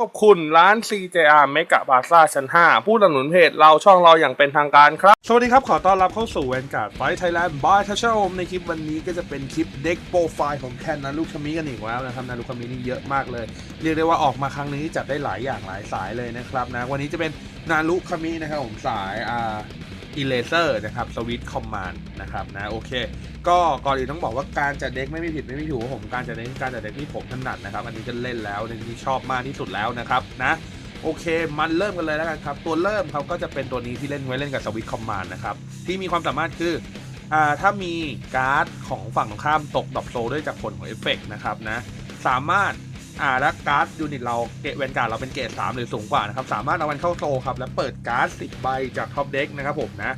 ขอบคุณร้าน CJR เมกะบาซ่าชั้น 5 ผู้สนับสนุนเพจเราช่องเราอย่างเป็นทางการครับ สวัสดีครับ ขอต้อนรับเข้าสู่แวนการ์ดไฟไทยแลนด์บายทัชเชอร์ในคลิปวันนี้ก็จะเป็นคลิปเด็กโปรไฟล์ของแคนนารุคามิกันอีกแล้วนะครับนารุคามินี่เยอะมากเลย เรียกได้ว่าออกมาครั้งนี้จัดได้หลายอย่างหลายสายเลยนะครับนะวันนี้จะเป็นนารุคามินะครับผมสายอ่า อิเลเซอร์นะครับสวิตคอมมานด์นะครับนะโอเค ก็ก่อนอื่นต้องบอกว่าการจัดเด็กไม่มีผิดไม่มีถูกผมการจัดเด็กการจัดเด็กที่ผมถนัดนะครับ อันนี้ก็เล่นแล้วอันนี้ชอบมากที่สุดแล้วนะครับนะโอเค มันเริ่มกันเลยแล้วกันครับ ตัวเริ่มเขาก็จะเป็นตัวนี้ที่เล่นไว้เล่นกับสวิตคอมมานด์นะครับ ที่มีความสามารถคืออ่าถ้ามีการ์ดของฝั่งตรงข้ามตกดอปโซด้วยจากผลของเอฟเฟกต์นะครับนะ สามารถ อ่าแล้วการ์ดยูนิตเราเกตเวนการ์ดเราเป็นเกรด3หรือสูงกว่านะครับสามารถเอามันเข้าโซครับแล้วเปิดการ์ด10ใบจากท็อปเด็กนะครับผมนะ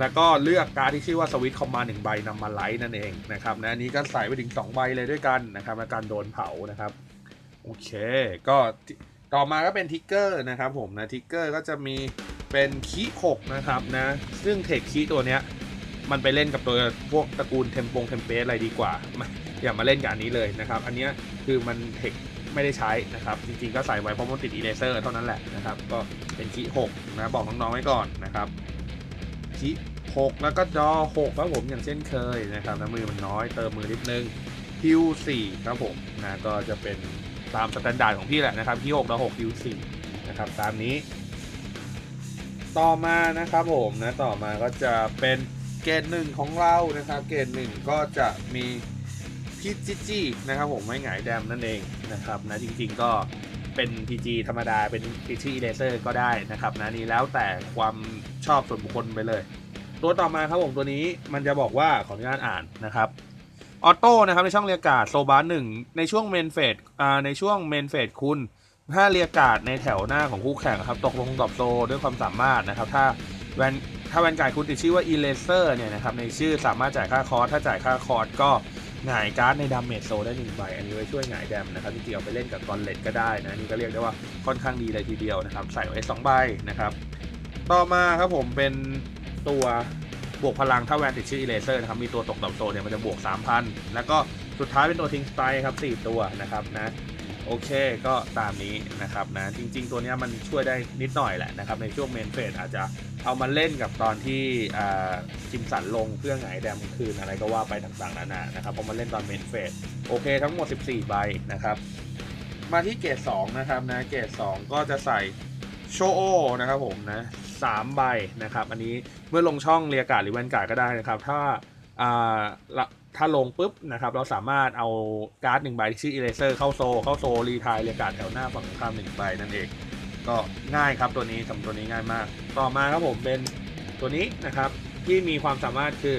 แล้วก็เลือกการ์ดที่ชื่อว่าสวิตคอมมาหนึ่งใบนำมาไลท์นั่นเองนะครับนะอันนี้ก็ใส่ไปถึง2ใบเลยด้วยกันนะครับในการโดนเผานะครับโอเค ก็ต่อมาก็เป็นทิกเกอร์นะครับผมนะทิกเกอร์ก็จะมีเป็นคีหกนะครับนะซึ่งเทคคีตัวเนี้ยมันไปเล่นกับตัวพวกตระกูลเทมปงเทมเปสอะไรดีกว่าไม่อย่ามาเล่นกับอันนี้เลยนะครับ อันนี้คือมันเทค ไม่ได้ใช้นะครับ จริงๆก็ใส่ไว้เพราะมันติดอีเลเซอร์เท่านั้นแหละนะครับ ก็เป็นคีหกนะบอกน้องๆไว้ก่อนนะครับคีหกแล้วก็ดอหกครับผมอย่างเช่นเคยนะครับน้ำมือมันน้อยเติมมือนิดนึงฮิวสี่ครับผมนะก็จะเป็นตามสแตนดาร์ดของพี่แหละนะครับคีหกดอหกฮิวสี่นะครับตามนี้ ต่อมานะครับผมนะต่อมาก็จะเป็นเกรดหนึ่งของเรานะครับ เกรดหนึ่งก็จะมี พีจีจีนะครับผมไม่หงายแดมนั่นเองนะครับนะจริงๆก็เป็น PG ธรรมดาเป็น PG Eraser ก็ได้นะครับนะนี่แล้วแต่ความชอบส่วนบุคคลไปเลย ตัวต่อมาครับผมตัวนี้มันจะบอกว่าขออนุญาตอ่านนะครับออโต้นะครับในช่องเรียการ์ดโซบาร์หนึ่งในช่วงเมนเฟสในช่วงเมนเฟสคุณถ้าเรียการ์ดในแถวหน้าของคู่แข่งครับตกลงดอปโซด้วยความสามารถนะครับถ้าแวนถ้าแวนการ์ดคุณติดชื่อว่า e r a s e r เนี่ยนะครับในชื่อสามารถจ่ายค่าคอร์สถ้าจ่ายค่าคอร์สก็ หงายการ์ดในดาเมจโซได้หนึ่งใบ อันนี้ไว้ช่วยหงายแดมนะครับจริงๆเอาไปเล่นกับกอนเลตก็ได้นะนี่ก็เรียกได้ว่าค่อนข้างดีเลยทีเดียวนะครับ ใส่ไว้สองใบนะครับ ต่อมาครับผมเป็นตัวบวกพลังถ้าแวนติดชื่อเลเซอร์นะครับมีตัวตกต่ำโซเนี่ยมันจะบวก 3,000 แล้วก็สุดท้ายเป็นตัวทิ้งสไตล์ครับ 4 ตัวนะครับนะ โอเคก็ตามนี้นะครับนะจริง ๆ ตัวนี้มันช่วยได้นิดหน่อยแหละนะครับในช่วงเมนเฟสอาจจะเอามาเล่นกับตอนที่จิมสันลงเพื่อหงายแดมคืนอะไรก็ว่าไปต่างๆนานานะครับเพราะมันเล่นตอนเมนเฟสโอเคทั้งหมด 14 ใบนะครับมาที่เกรด2นะครับนะเกรด2 ก็จะใส่โชโอนะครับผมนะสามใบนะครับอันนี้เมื่อลงช่องเรียกาดหรือแวนการ์ดก็ได้นะครับ ถ้าอ่าละ ถ้าลงปุ๊บนะครับ เราสามารถเอาการ์ดหนึ่งใบที่ชื่อ Eraser เข้าโซ เข้าโซ รีทายเรียกาดแถวหน้าฝั่งข้ามหนึ่งใบนั่นเอง ก็ง่ายครับตัวนี้ทำหรับตัวนี้ง่ายมาก ต่อมาครับผมเป็นตัวนี้นะครับ ที่มีความสามารถคือ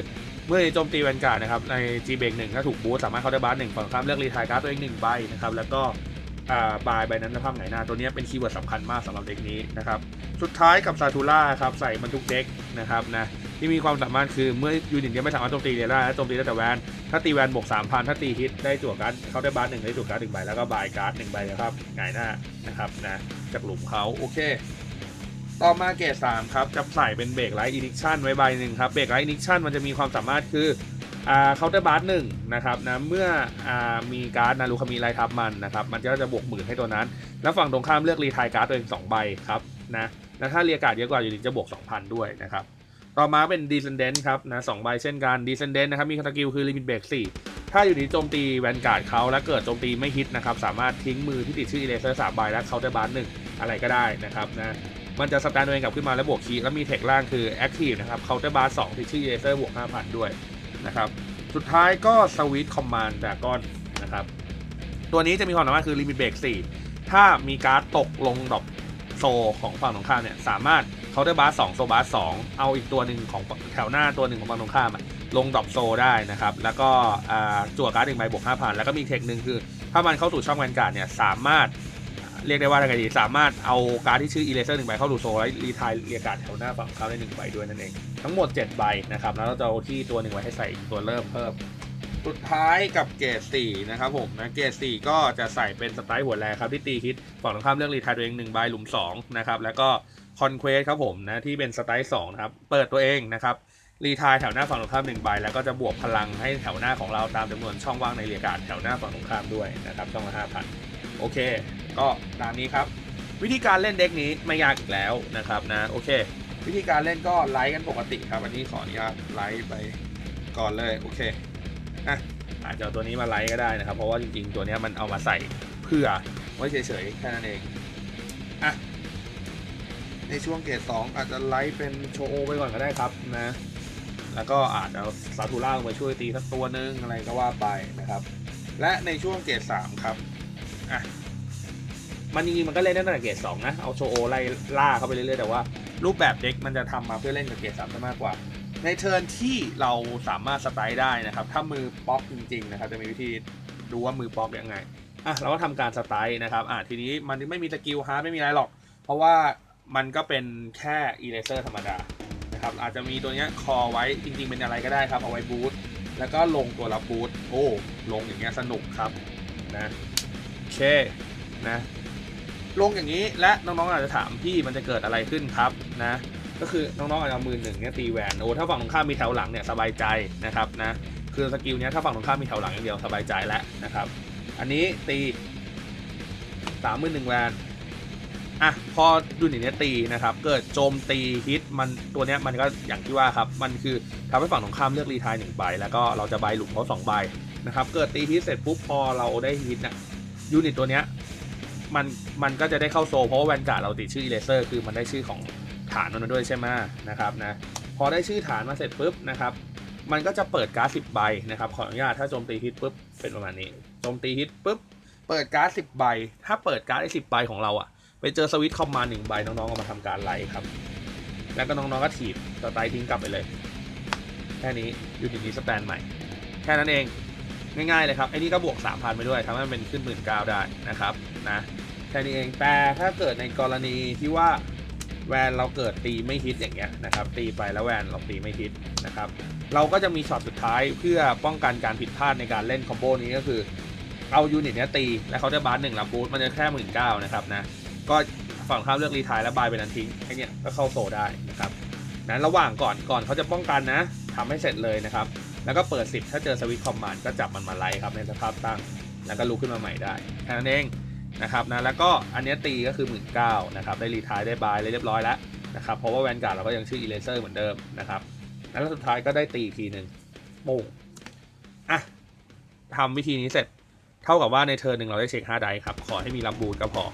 เมื่อโจมตีแวนการ์ดนะครับใน G เบรกหนึ่งถ้าถูกบูสสามารถเข้าได้บาร์หนึ่งฝั่งข้ามเลือกรีทายการ์ดตัวเองหนึ่งใบนะครับแล้วก็อ่าบายใบนั้นในภาพไหนหน้าตัวนี้เป็นคีย์เวิร์ดสำคัญมากสำหรับเด็กนี้นะครับ สุดท้ายกับซาทูล่าครับใส่มันทุกเด็กนะครับนะ ที่มีความสามารถคือเมื่อยูนิตนี้ไม่สามารถโจมตีได้และโจมตีได้แต่แวนถ้าตีแวนบวก3,000ถ้าตีฮิตได้จั่วการ์ดเขาได้บาร์หนึ่งได้จั่วการ์ดหนึ่งใบแล้วก็บายการ์ดหนึ่งใบนะครับหงายหน้านะครับนะจากหลุมเขาโอเค ต่อมาเกรด3ครับจะใส่เป็นเบรกไลท์อินิชันไว้ใบหนึ่งครับเบรกไลท์อินิชันมันจะมีความสามารถคือเคาน์เตอร์บาร์หนึ่งนะครับนะเมื่ออมีการ์ดนารูคามีไลทับมันนะครับมันก็จะบวกหมื่นให้ตัวนั้น แล้วฝั่งตรงข้ามเลือกรีทายการ์ดตัวเอง2ใบครับนะแล้วถ้าเรียกการ์ดเยอะกว่าอยู่ดีจะบวก 2,000 ด้วยนะครับ ต่อมาเป็น Descendant ครับนะสองใบเช่นกัน Descendant นะครับมีสกิลคือ Limit Break 4 ถ้าอยู่ดีโจมตีแวนการ์ดเขาแล้วเกิดโจมตีไม่ฮิตนะครับ สามารถทิ้งมือที่ติดชื่อ Eraser 3ใบและเคาน์เตอร์บาร์หนึ่งอะไรก็ได้นะครับนะมันจะสแตนตัวเองกลับขึ้นมาแล้วบวกคีแล้วมีเทคล่างคือ Active นะครับเคาน์เตอร์บาร์2ที่ชื่อ Eraser บวก5,000 ด้วยนะครับสุดท้ายก็ Switch Command Dragon นะครับตัวนี้จะมีความสามารถคือ Limit Break 4 ถ้ามีการ์ดตกลงดอกโซของฝั่งตรงข้ามเนี่ยสามารถ เคาน์เตอร์บาร์สองโซบาร์สองเอาอีกตัวหนึ่งของแถวหน้าตัวหนึ่งของฝั่งตรงข้ามลงดรอปโซได้นะครับ แล้วก็จั่วการ์ดหนึ่งใบบวกห้าพันแล้วก็มีเทคหนึ่งคือ ถ้ามันเข้าสู่ช่องแวนการ์ดเนี่ยสามารถเรียกได้ว่าอะไรดีสามารถเอาการ์ดที่ชื่ออีเลเซอร์หนึ่งใบเข้าสู่โซแล้วรีทายเรียกการ์ดแถวหน้าฝั่งเขาได้หนึ่งใบด้วยนั่นเอง ทั้งหมด 7 ใบนะครับ แล้วเราจะเอาที่ตัวหนึ่งไว้ให้ใส่ตัวเริ่มเพิ่ม สุดท้ายกับเกรด4นะครับผมนะเกรด4ก็จะใส่เป็นสไตล์หัวแรงครับที่ตีฮิตฝั่งตรงข้ามเรื่องรีทายตัวเอง1ใบหลุม2นะครับแล้วก็ คอนเควสครับผมนะที่เป็นสไตล์2นะครับ เปิดตัวเองนะครับ รีทายแถวหน้าฝั่งตรงข้าม1ใบ แล้วก็จะบวกพลังให้แถวหน้าของเราตามจำนวนช่องว่างในเรียการ์ดแถวหน้าฝั่งตรงข้ามด้วยนะครับช่องละ5,000โอเค ก็ตามนี้ครับ วิธีการเล่นเด็กนี้ไม่ยากอีกแล้วนะครับนะโอเค วิธีการเล่นก็ไลค์กันปกติครับอันนี้ขออนุญาตไลค์ไปก่อนเลยโอเคอะอาจจะเอาตัวนี้มาไลค์ก็ได้นะครับ เพราะว่าจริงๆตัวนี้มันเอามาใส่เพื่อไว้เฉยๆแค่นั้นเอง ในช่วงเกรดสองอาจจะไลค์เป็นโชโอไปก่อนก็ได้ครับนะ แล้วก็อาจจะเอาซาทูล่าลงไปช่วยตีสักตัวนึงอะไรก็ว่าไปนะครับ และในช่วงเกรดสามครับอะมันจริงๆมันก็เล่นได้ตั้งแต่เกรดสองนะ เอาโชโอไล่ล่าเข้าไปเรื่อยๆแต่ว่า รูปแบบเด็กมันจะทำมาเพื่อเล่นกับเกรดสามซะมากกว่า ในเทิร์นที่เราสามารถสไตล์ได้นะครับ ถ้ามือป๊อกจริงๆนะครับจะมีวิธีดูว่ามือป๊อกยังไงอะเราก็ทำการสไตล์นะครับอะทีนี้มันไม่มีสกิลฮาร์ดไม่มีอะไรหรอก เพราะว่า มันก็เป็นแค่อีเลเซอร์ธรรมดานะครับอาจจะมีตัวเนี้ยคอไว้จริงๆ เป็นอะไรก็ได้ครับ เอาไว้บูทแล้วก็ลงตัวรับบูทโอ้ลงอย่างเงี้ยสนุกครับนะโอเคนะลงอย่างนี้และน้องๆอาจจะถามพี่มันจะเกิดอะไรขึ้นครับนะก็คือน้องๆอาจจะเอามือหนึ่งเนี่ยตีแหวนโอ้ถ้าฝั่งตรงข้ามมีแถวหลังเนี่ยสบายใจนะครับนะคือสกิลเนี้ยถ้าฝั่งตรงข้ามมีแถวหลังอย่างเดียวสบายใจแล้วนะครับ อันนี้ตีสามมือหนึ่งแหวน อะพอดูหนีเนี้ยตีนะครับ เกิดโจมตีฮิตมันตัวเนี้ยมันก็อย่างที่ว่าครับ มันคือทำให้ฝั่งตรงข้ามเลือกรีทายหนึ่งใบ แล้วก็เราจะใบหลุมเขาสองใบนะครับ เกิดตีฮิตเสร็จปุ๊บพอเราได้ฮิตนะยูนิตตัวเนี้ยมันมันก็จะได้เข้าโซลเพราะว่าแวนการ์ดเราติดชื่ออีเลเซอร์คือมันได้ชื่อของฐานนั้นด้วยใช่ไหมนะครับนะพอได้ชื่อฐานมาเสร็จปุ๊บนะครับมันก็จะเปิดการ์ดสิบใบนะครับขออนุญาตถ้าโจมตีฮิตปุ๊บเป็นประมาณนี้โจมตีฮิตปุ๊บเปิดการ์ดสิบใบ ถ้าเปิดการ์ดได้สิบใบของเราอะ ไปเจอสวิตช์คอมมาหนึ่งใบน้องๆเอามาทำการไล่ครับ แล้วก็น้องๆก็ถีบสไตล์ทิ้งกลับไปเลย แค่นี้ยูนิตนี้สแตนใหม่ แค่นั้นเองง่ายๆเลยครับไอ้นี่ก็บวก 3,000 ไปด้วยทำให้มันเป็นขึ้นหมื่นเได้นะครับนะแค่นี้เองแต่ถ้าเกิดในกรณีที่ว่าแวนเราเกิดตีไม่ฮิตอย่างเงี้ยนะครับ ตีไปแล้วแวนเราตีไม่ฮิตนะครับ เราก็จะมีช็อตสุดท้ายเพื่อป้องกันการผิดพลาดในการเล่นคอมโบนี้ก็คือ เอายูนิตเนี้ยตี แล้วเขาจะบาร์หนึ่งรับบูทมันจะแค่หมื่นเก้านะครับนะ ก็ฝั่งข้ามเลือกรีทายแล้วบายเป็นอันทิ้งไอเนี่ยก็เข้าโซได้นะครับนั้นระหว่างก่อนก่อนเขาจะป้องกันนะทำให้เสร็จเลยนะครับ แล้วก็เปิด 10 ถ้าเจอสวิตคอมมานด์ก็จับมันมาไล่ครับในสภาพตั้ง แล้วก็ลุกขึ้นมาใหม่ได้แค่นั้นเองนะครับนะแล้วก็อันนี้ตีก็คือหมื่นเก้านะครับได้รีทายได้บายเลยเรียบร้อยแล้วนะครับเพราะว่าแวนการ์ดเราก็ยังชื่ออีเลเซอร์เหมือนเดิมนะครับแล้วสุดท้ายก็ได้ตีอีกทีหนึ่งโป่งอะทำวิธีนี้เสร็จ เท่ากับว่าในเทิร์หนึ่งเราได้เช็ค5ไดครับขอให้มีรับบูทก็พอ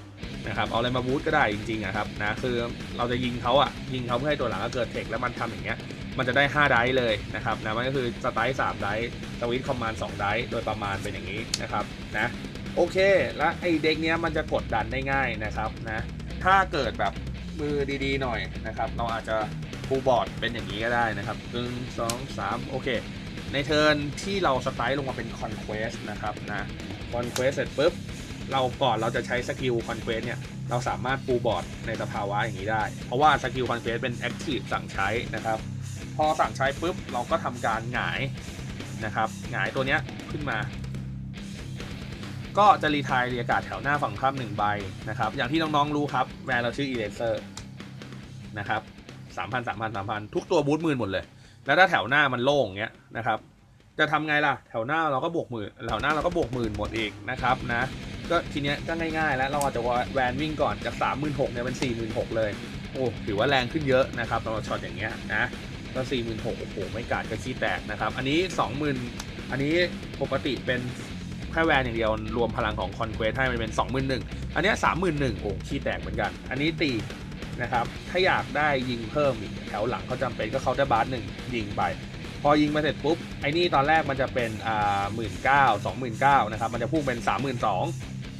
นะครับเอาอะไรมาบูทก็ได้จริงๆอะครับนะคือเราจะยิงเขาอะยิงเขาเพื่อให้ตัวหลังก็เกิดเทคแล้วมันทำอย่างเงี้ยมันจะได้ 5 ไดเลยนะครับนะมันก็คือสไตล์3ไดสวิตคอมมานด์2ไดโดยประมาณเป็นอย่างนี้นะครับนะโอเค แล้วไอ้เด็กเนี้ยมันจะกดดันได้ง่ายนะครับนะถ้าเกิดแบบมือดีๆหน่อยนะครับเราอาจจะฟูบอร์ดเป็นอย่างนี้ก็ได้นะครับหนึ่งสองสามโอเค ในเทิร์นที่เราสไตล์ลงมาเป็น Conquest นะครับนะ Conquest เสร็จปุ๊บ เราก่อนเราจะใช้สกิล Conquest เนี่ย เราสามารถปูบอร์ดในสภาวะอย่างนี้ได้ เพราะว่าสกิล Conquest เป็น Active สั่งใช้นะครับ พอสั่งใช้ปุ๊บเราก็ทำการหงายนะครับหงายตัวเนี้ยขึ้นมา ก็จะรีทายเรียกาศแถวหน้าฝั่งข้ามหนึ่งใบนะครับ อย่างที่น้องๆรู้ครับแวร์เราชื่อ Eraser นะครับสามพันสามพันสามพันทุกตัวบูทหมื่นหมดเลย แล้วถ้าแถวหน้ามันโล่งเงี้ยนะครับจะทำไงล่ะ แถวหน้าเราก็บวกหมื่นแถวหน้าเราก็บวกหมื่นหมดอีกนะครับนะ ก็ทีเนี้ยก็ง่ายๆ แล้วเราอาจจะแวนวิ่งก่อนจากสามหมื่นหกเนี่ยเป็นสี่หมื่นหกเลย โอ้ถือว่าแรงขึ้นเยอะนะครับสำหรับช็อตอย่างเงี้ยนะก็สี่หมื่นหกโอ้โหไม่กาดก็ขี้แตกนะครับ อันนี้สองหมื่นอันนี้ปกติเป็นแค่แวนอย่างเดียวรวมพลังของคอนเควสให้มันเป็นสองหมื่นหนึ่งอันเนี้สามหมื่นหนึ่งโอ้ขี้แตกเหมือนกัน อันนี้ตีนะครับถ้าอยากได้ยิงเพิ่มอีกแถวหลังเขาจำเป็นก็เคาน์เตอร์บาร์หนึ่งยิงไปพอยิงมาเสร็จปุ๊บไอ้นี่ตอนแรกมันจะเป็นอ่าหมื่นเก้าสองหมื่นเก้านะครับมันจะพุ่งเป็นสามหมื่นสอง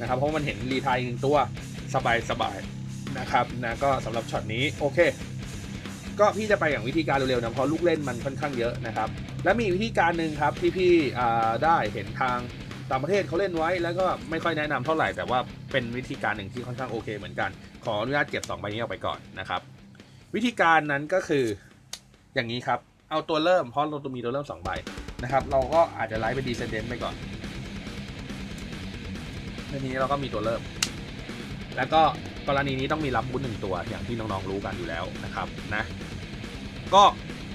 นะครับเพราะมันเห็นรีไทายหนึ่งตัวสบายสบายนะครับนะก็สำหรับช็อตนี้โอเค ก็พี่จะไปอย่างวิธีการเร็วๆนะเพราะลูกเล่นมันค่อนข้างเยอะนะครับ และมีวิธีการหนึ่งครับที่พี่ได้เห็นทางต่างประเทศเขาเล่นไว้แล้วก็ไม่ค่อยแนะนำเท่าไหร่ แต่ว่าเป็นวิธีการหนึ่งที่ค่อนข้างโอเคเหมือนกัน ขออนุญาตเก็บ2ใบนี้ออกไปก่อนนะครับ วิธีการนั้นก็คืออย่างนี้ครับเอาตัวเริ่มเพราะเราตัวมีตัวเริ่ม2ใบนะครับ เราก็อาจจะไลฟ์เป็นดีเซนเดนต์ไปก่อน ในนี้เราก็มีตัวเริ่ม แล้วก็กรณีนี้ต้องมีรับบุญหนึ่งตัวอย่างที่น้องๆรู้กันอยู่แล้วนะครับนะ ก็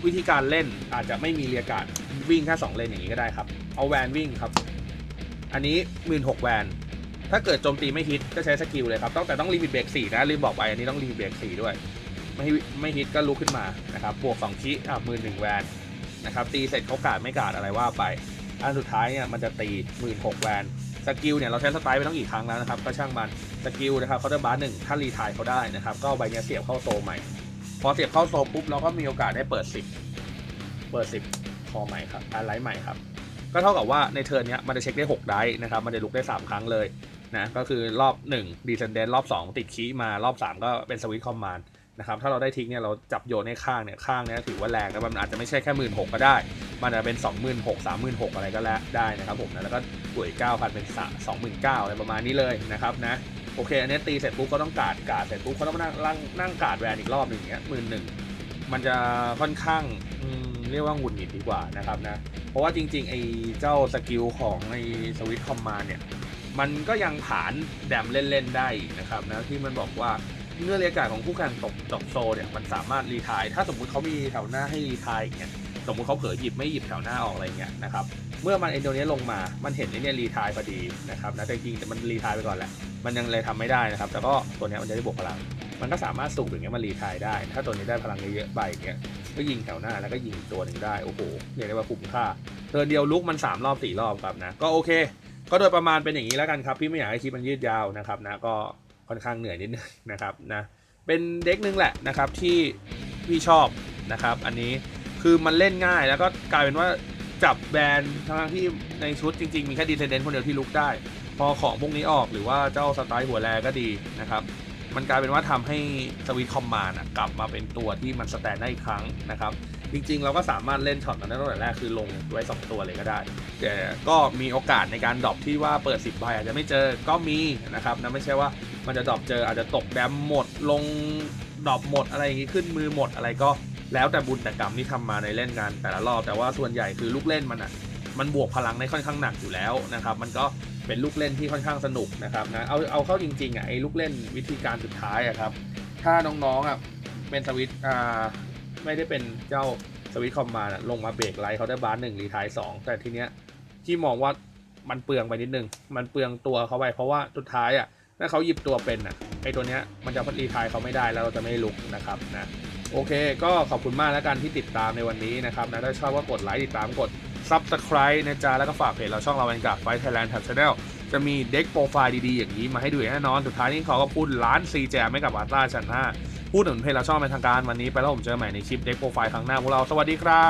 วิธีการเล่นอาจจะไม่มีเรียการดวิ่งแค่2เลนอย่างนี้ก็ได้ครับ เอาแวนวิ่งครับ อันนี้หมื่นหกแวน ถ้าเกิดโจมตีไม่ฮิตก็ใช้สกิลเลยครับต้องแต่ต้องลิมิตเบรกสี่นะลืมบอกไปอันนี้ต้องลิมิตเบรกสี่ด้วย ไม่ไม่ฮิตก็ลุกขึ้นมานะครับบวกสองคิอะมือหนึ่งแวนนะครับตีเสร็จเขากาดไม่กาดอะไรว่าไป อันสุดท้ายเนี่ยมันจะตีหมื่นหกแวน สกิลเนี่ยเราใช้สไตล์ไปต้องกี่ครั้งแล้วนะครับก็ช่างมันสกิลนะครับเขาจะบาร์หนึ่งถ้ารีทายเขาได้นะครับก็ใบเนี้ยเสียบเข้าโซใหม่ พอเสียบเข้าโซปุ๊บเราก็มีโอกาสได้เปิด 10 เปิด 10 คอใหม่ครับอันไลท์ใหม่ครับก็เท่ากับว่าในเทิร์นเนี้ยมันจะเช็คได้6ได้นะครับมันจะลุกได้ 3 ครั้งเลยนะก็คือรอบ1ดีเซนเดนรอบ 2 ติดคีมารอบ 3 ก็เป็นสวิตคอมมานด์ นะครับถ้าเราได้ทิ้งเนี่ยเราจับโยนในข้างเนี่ยข้างเนี่ยถือว่าแรงนะมันอาจจะไม่ใช่แค่หมื่นหก็ได้ มันอาจจะเป็น2 6 0 0 0 0 3 6 0 0 0อะไรก็แล้วได้นะครับผมนะแล้วก็บวกอีก9,000เป็น2 9 0 0 0อะไรประมาณนี้เลยนะครับนะโอเค อันนี้ตีเสร็จปุ๊บก็ต้องกาดกาดเสร็จปุ๊บเขาต้องมานั่งนั่งนั่งกาดแวนอีกรอบหนึ่งเงี้ยหมื่นหนึ่งมันจะค่อนข้างเรียกว่าหงุดหงิดดีกว่านะครับนะเพราะว่าจริงๆไอ้เจ้าสกิลของไอ้สวิตคอมมานเนี่ยมันก็ยังผ่านแดมเล่นๆได้นะครับนะที่มันบอกว่า เมื่อเรียกการของคู่แข่งตกตกโซเนี่ยมันสามารถรีทาย ถ้าสมมุติเขามีแถวหน้าให้รีทายอย่างเงี้ยสมมุติเขาเผลอหยิบไม่หยิบแถวหน้าออกอะไรเงี้ยนะครับเมื่อมันเอนโดเนี้ยลงมา มันเห็นไอ้เนี่ยรีทายพอดีนะครับนะแต่จริงแต่มันรีทายไปก่อนแหละ มันยังเลยทำไม่ได้นะครับ แต่ก็ตัวเนี้ยมันจะได้บวกพลัง มันก็สามารถสูบอย่างเงี้ยมารีทายได้ ถ้าตัวนี้ได้พลังเยอะๆไปเงี้ย ก็ยิงแถวหน้าแล้วก็ยิงตัวหนึ่งได้ โอ้โหเรียกได้ว่าคุ้มค่าเทิร์นเดียวลุกมัน 3 รอบ 4 รอบครับนะ ก็โอเค ก็โดยประมาณเป็นอย่างนี้แล้วกันครับ พี่ไม่อยากให้คลิปมันยืดยาวนะครับนะ ก็ ค่อนข้างเหนื่อยนิดนึงนะครับนะเป็นเด็กหนึงแหละนะครับที่พี่ชอบนะครับ อันนี้คือมันเล่นง่ายแล้วก็กลายเป็นว่าจับแบรนด์ทั้งที่ในชุดจริง ๆ มีแค่ดีเซนเดนคนเดียวที่ลุกได้ พอของพวกนี้ออกหรือว่าเจ้าสไตล์หัวแรก็ดีนะครับ มันกลายเป็นว่าทำให้สวิตคอมมานด์อะกลับมาเป็นตัวที่มันสแตนได้อีกครั้งนะครับ จริง ๆ เราก็สามารถเล่นช็อตนั้นได้ตั้งแต่แรกคือลงไว้2ตัวเลยก็ได้แต่ก็มีโอกาสในการดรอปที่ว่าเปิด 10ใบอาจจะไม่เจอก็มีนะครับนะไม่ใช่ว่ามันจะดรอปเจออาจจะตกแดมหมดลงดรอปหมดอะไรอย่างงี้ขึ้นมือหมดอะไรก็แล้วแต่บุญแต่กรรมที่ทำมาในเล่นงานแต่ละรอบ แต่ว่าส่วนใหญ่คือลูกเล่นมันอะมันบวกพลังได้ค่อนข้างหนักอยู่แล้วนะครับ มันก็เป็นลูกเล่นที่ค่อนข้างสนุกนะครับนะเอาเอาเข้าจริงๆอะไอ้ลูกเล่นวิธีการสุดท้ายอะครับ ถ้าน้องๆอะเป็นสวิตอ่า ไม่ได้เป็นเจ้าสวิตคอมมานะลงมาเบรกไลท์เขาได้บาร์หนึ่งรีทายสองแต่ทีเนี้ยที่มองว่ามันเปลืองไปนิดนึง มันเปลืองตัวเขาไปเพราะว่าสุดท้ายอะถ้าเขาหยิบตัวเป็นอะไอตัวเนี้ยมันจะรีทายเขาไม่ได้แล้วเราจะไม่ลุกนะครับนะโอเค ก็ขอบคุณมากแล้วกันที่ติดตามในวันนี้นะครับนะถ้าชอบก็กดไลค์ติดตามกด Subscribe นะจ๊ะแล้วก็ฝากเพจเราช่องเราเป็นกับไฟไทยแลนด์ทับชาแนลจะมีเด็กโปรไฟล์ดีๆอย่างนี้มาให้ดูอย่างแน่นอน สุดท้ายนี้เขอก็พูดร้านซีแจมให้กับอาร์ต้าชั้น5 พูดถึงเพจเราชอบเป็นทางการวันนี้ไปแล้วผมเจอใหม่ในคลิปเด็กโปรไฟล์ครั้งหน้าพวกเราสวัสดีครับ